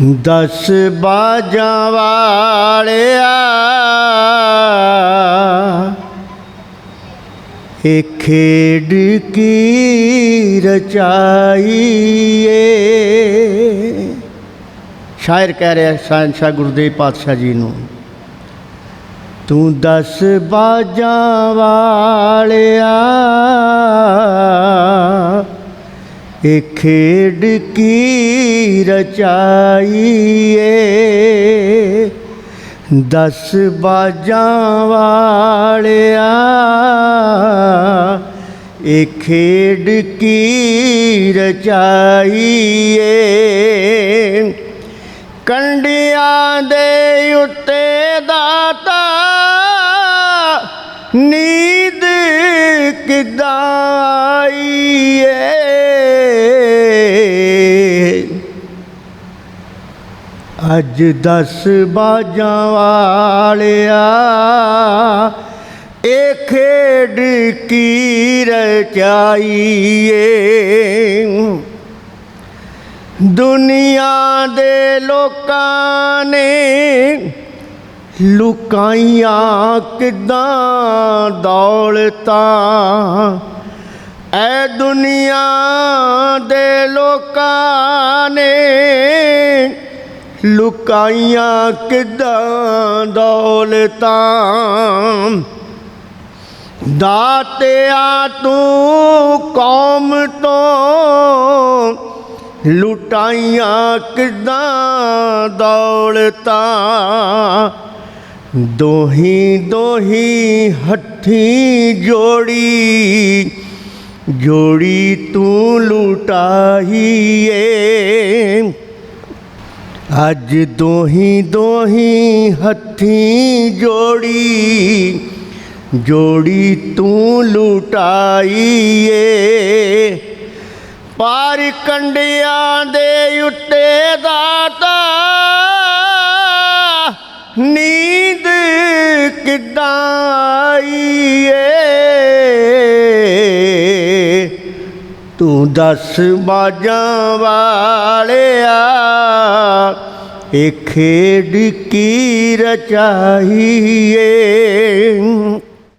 ਦਸ ਬਾਜਾਂ ਵਾਲਿਆ। ਇਹ ਖੇਡ ਕੀ ਰਚਾਈ ਸ਼ਾਇਰ ਕਹਿ ਰਿਹਾ ਸ਼ਾਹਨਸ਼ਾਹ ਗੁਰਦੇਵ ਪਾਤਸ਼ਾਹ ਜੀ ਨੂੰ, ਤੂੰ ਦਸ ਬਾਜਾਂ ਵਾਲਿਆ। ਇਹ ਖੇਡ ਕੀ ਰਚਾਈ ਏ ਦਸ ਬਾਜਾਂ ਵਾਲਿਆ, ਇਹ ਖੇਡ ਕੀ ਰਚਾਈ ਏ ਕੰਡਿਆਂ ਦੇ ਉੱਤੇ ਦਾਤਾ, ਨੀਂਦ ਕਿਦਾਂ ਆਈ ਅੱਜ ਦਸ ਬਾਜਾਂ ਵਾਲਿਆ ਇਹ ਖੇਡ ਕੀ ਰਚਾਈ ਏ ਦੁਨੀਆ ਦੇ ਲੋਕਾਂ ਨੇ ਲੁਕਾਈਆਂ ਕਿਦਾਂ ਦੌਲਤਾਂ? ਐ ਦੁਨੀਆ ਦੇ ਲੋਕਾਂ ਨੇ ਲੁਕਾਈਆਂ ਕਿਦਾਂ ਦੌਲਤਾਂ ਦਾਤਿਆ ਤੂੰ ਕੌਮ ਤੋਂ ਲੁਟਾਈਆਂ ਕਿਦਾਂ ਦੌਲਤਾਂ ਦੋਹੀ ਦੋਹੀ ਹੱਥੀ ਜੋੜੀ ਜੋੜੀ ਤੂੰ ਲੁਟਾਈ ਏ ਅੱਜ ਦੋਹੀ ਦੋਹੀ ਹੱਥੀ ਜੋੜੀ ਜੋੜੀ ਤੂੰ ਲੁਟਾਈ ਏ ਪਾਰ ਕੰਡਿਆਂ ਦੇ ਉੱਤੇ ਦਾਤਾ, ਨੀਂਦ ਕਿਦਾਂ ਤੂੰ ਦਸ ਬਾਜਾਂ ਵਾਲਿਆ ਇਹ ਖੇਡ ਕੀ ਰਚਾਈ ਏ